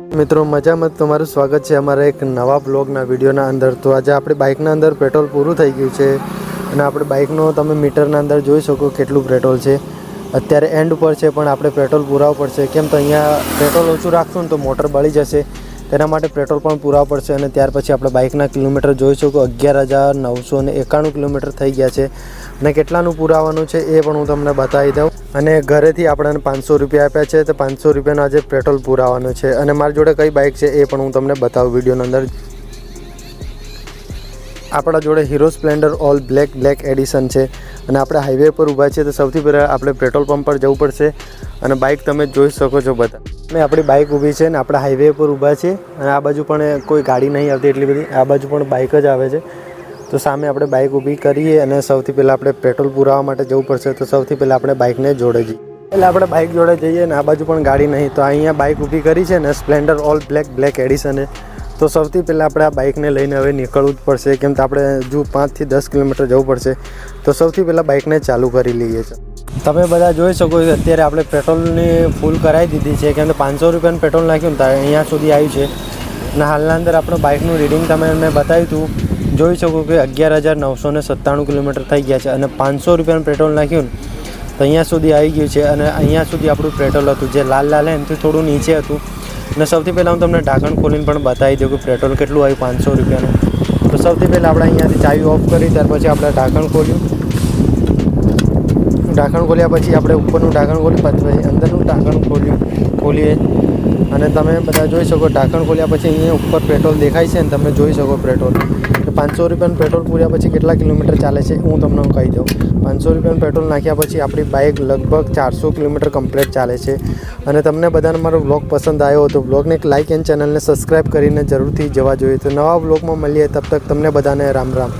મિત્રો, મજામાં તમારું સ્વાગત છે અમારા એક નવા બ્લોગના વિડીયોના અંદર. તો આજે આપણે બાઇકના અંદર પેટ્રોલ પૂરું થઈ ગયું છે અને આપણે બાઇકનો તમે મીટરના અંદર જોઈ શકો કેટલું પેટ્રોલ છે. અત્યારે એન્ડ ઉપર છે, પણ આપણે પેટ્રોલ પૂરાવવું પડશે. કેમ તો અહીંયા પેટ્રોલ ઓછું રાખશું ને તો મોટર બળી જશે. તેના માટે પેટ્રોલ પણ પૂરા પડશે અને ત્યાર પછી આપણે બાઇકના કિલોમીટર જોઈ કે અગિયાર હજાર નવસો ને એકાણું કિલોમીટર થઈ ગયા છે અને કેટલાનું પુરાવાનું છે એ પણ હું તમને બતાવી દઉં. અને ઘરેથી આપણને પાંચસો રૂપિયા આપ્યા છે, તો પાંચસો રૂપિયાનું આજે પેટ્રોલ પુરાવાનું છે. અને મારી જોડે કઈ બાઇક છે એ પણ હું તમને બતાવું વિડીયોની અંદર. આપણા જોડે Hero Splendor all black black edition છે. અને આપણે હાઈવે પર ઊભા છીએ તો સૌથી પહેલાં આપણે પેટ્રોલ પંપ પર જવું પડશે. અને બાઇક તમે જોઈ શકો છો બધા. મેં આપણી બાઇક ઊભી છે ને આપણે હાઈવે પર ઊભા છીએ અને આ બાજુ પણ કોઈ ગાડી નહીં આવતી એટલી બધી. આ બાજુ પણ બાઇક જ આવે છે. તો સામે આપણે બાઇક ઊભી કરીએ અને સૌથી પહેલાં આપણે પેટ્રોલ પુરાવા માટે જવું પડશે. તો સૌથી પહેલાં આપણે બાઇકને જોડે જઈએ. એટલે આપણે બાઇક જોડે જઈએ ને આ બાજુ પણ ગાડી નહીં. તો અહીંયા બાઇક ઊભી કરી છે ને Splendor all black black edition તો સૌથી પહેલાં આપણે આ બાઇકને લઈને હવે નીકળવું જ પડશે. કેમ તો આપણે હજુ પાંચથી દસ કિલોમીટર જવું પડશે. તો સૌથી પહેલાં બાઇકને ચાલુ કરી લઈએ છીએ. તમે બધા જોઈ શકો છો, અત્યારે આપણે પેટ્રોલની ફૂલ કરાવી દીધી છે, કેમ કે પાંચસો રૂપિયાનું પેટ્રોલ નાખ્યું ને અહીંયા સુધી આવ્યું છે. અને હાલના અંદર આપણું બાઇકનું રીડિંગ તમે મેં બતાવ્યું હતું, જોઈ શકો કે અગિયાર હજાર નવસો ને સત્તાણું કિલોમીટર થઈ ગયા છે અને પાંચસો રૂપિયાનું પેટ્રોલ નાખ્યું તો અહીંયા સુધી આવી ગયું છે અને અહીંયા સુધી આપણું પેટ્રોલ હતું, જે લાલ લાલ એમથી થોડું નીચે હતું. અને સૌથી પહેલાં હું તમને ઢાંકણ ખોલીને પણ બતાવી દઉં કે પેટ્રોલ કેટલું આવ્યું પાંચસો રૂપિયાનું. તો સૌથી પહેલાં આપણે અહીંયાથી ચાવી ઓફ કરી, ત્યાર પછી આપણે ઢાંકણ ખોલ્યું. ઢાંકણ ખોલ્યા પછી આપણે ઉપરનું ઢાંકણ ખોલી પછી અંદરનું ઢાંકણ ખોલ્યું, ખોલીએ. અને તમે બધા જોઈ શકો ઢાંકણ ખોલ્યા પછી અહીંયા ઉપર પેટ્રોલ દેખાય છે ને તમે જોઈ શકો પેટ્રોલ. પાંચસો રૂપિયાનું પેટ્રોલ પૂર્યા પછી કેટલા કિલોમીટર ચાલે છે હું તમને કહી દઉં. પાંચસો રૂપિયાનું પેટ્રોલ નાખ્યા પછી આપણી બાઇક લગભગ ચારસો કિલોમીટર કમ્પ્લીટ ચાલે છે. અને તમને બધાને મારો બ્લોગ પસંદ આવ્યો હતો બ્લોગને એક લાઇક એન્ડ ચેનલને સબસ્ક્રાઈબ કરીને જરૂરથી જવા જોઈએ. તો નવા બ્લોગમાં મળીએ. તબ તક તમને બધાને રામ રામ.